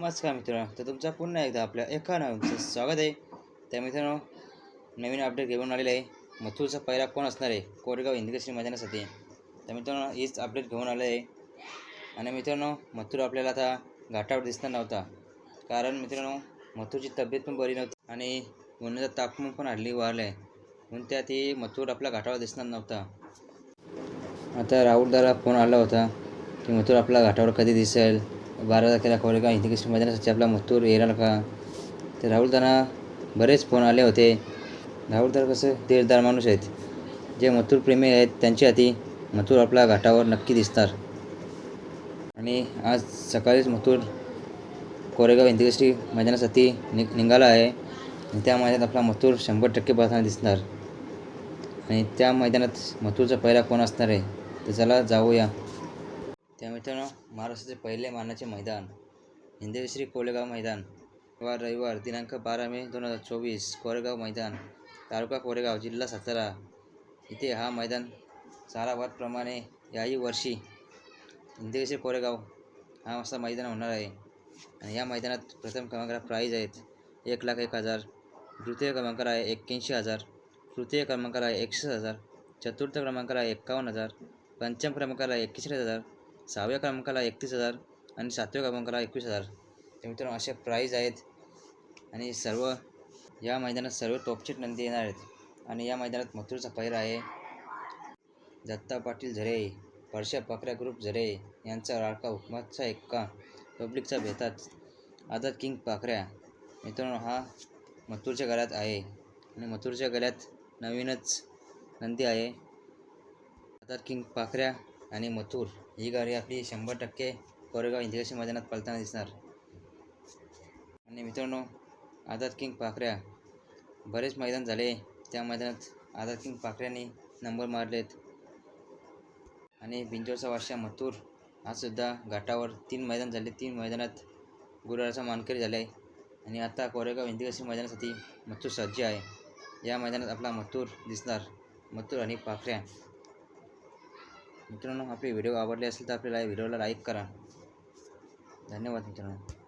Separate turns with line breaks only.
नमस्कार मित्रांनो तर तुमचा पुन्हा एकदा आपल्या एका नवीनचं स्वागत आहे. त्या मित्रांनो नवीन अपडेट घेऊन आलेलं आहे. मथुरचा पहिला कोण असणार आहे? कोरेगाव हिंदकेसरी मैदानासाठी. त्या मित्रांनो हीच अपडेट घेऊन आलं आहे. आणि मित्रांनो मथुर आपल्याला आता घाटावर दिसणार नव्हता. कारण मित्रांनो मथुरची तब्येत पण बरी नव्हती आणि उन्हाचं तापमान पण हल्ली वाढलं आहे म्हणून त्यात मथुर आपल्या घाटावर दिसणार नव्हता. आता राहुलदारा फोन आला होता की मथुर आपला घाटावर कधी दिसेल? बारा तारखेला कोरेगाव हिंदकेश्वर मैदानासाठी आपला मथूर येणार का? तर राहुलदाना बरेच फोन आले होते. राहुलदार कसं? दिलदार माणूस आहेत. जे मथुर प्रेमी आहेत त्यांच्या हाती मथुर आपल्या घाटावर नक्की दिसणार. आणि आज सकाळीच मथुर कोरेगाव हिंदकेश्वरी मैदानासाठी नि निघाला आहे. आणि त्या मैदानात आपला मथुर शंभर टक्के पाहताना दिसणार. आणि त्या मैदानात मथुरचा पहिला कोण असणार आहे? तर चला जाऊया. त्या मित्रांनो महाराष्ट्राचे पहिले मानाचे मैदान हिंदेश्री कोलेगाव मैदान. वार रविवार दिनांक बारा मे दोन हजार चोवीस कोरेगाव मैदान तालुका कोरेगाव जिल्हा सातारा. इथे हा मैदान सालाबादप्रमाणे याही वर्षी हिंदेश्री कोरेगाव हा असा मैदान होणार आहे. आणि या मैदानात प्रथम क्रमांकाला प्राईज आहेत एक लाख एक हजार द्वितीय क्रमांकाला आहे एक्क्याऐंशी हजार तृतीय क्रमांकाला आहे एकसष्ट हजार चतुर्थ क्रमांकाला आहे एक्कावन्न हजार पंचम क्रमांकाला आहे एक्केचाळीस हजार सहाव्या क्रमांकाला एकतीस हजार आणि सातव्या क्रमांकाला एकवीस हजार. तर मित्रांनो असे प्राईज आहेत. आणि सर्व या मैदानात सर्व टॉपचे नंदी येणार आहेत. आणि या मैदानात मथुरचा पहिरा आहे. दत्ता पाटील झरे परशा पाकऱ्या ग्रुप झरे यांचा लाडका हुकमाचा एक्का पब्लिकचा भेतात आझाद किंग पाखऱ्या. मित्रांनो हा मथुरच्या गळ्यात आहे. आणि मथुरच्या गळ्यात नवीनच नंदी आहे. आझाद किंग पाखऱ्या आणि मथुर. ही गाडी आपली शंभर टक्के कोरेगाव इंदिराशी मैदानात पळताना दिसणार आणि मित्रांनो आझाद किंग पाखऱ्या बरेच मैदान झाले त्या मैदानात आझाद किंग पाखऱ्यांनी नंबर मारलेत आणि बिंजोरचा वाशा मथूर आजसुद्धा घाटावर तीन मैदान झाले तीन मैदानात गुरुवारचा मानकरी झाला आहे आणि आता कोरेगाव इंदिराशी मैदानासाठी मथूर सज्ज आहे या मैदानात आपला मथूर दिसणार मथूर आणि पाखऱ्या मित्रांनो आपले व्हिडिओ आवडले असेल तर आपल्याला व्हिडिओला लाईक करा. धन्यवाद मित्रांनो.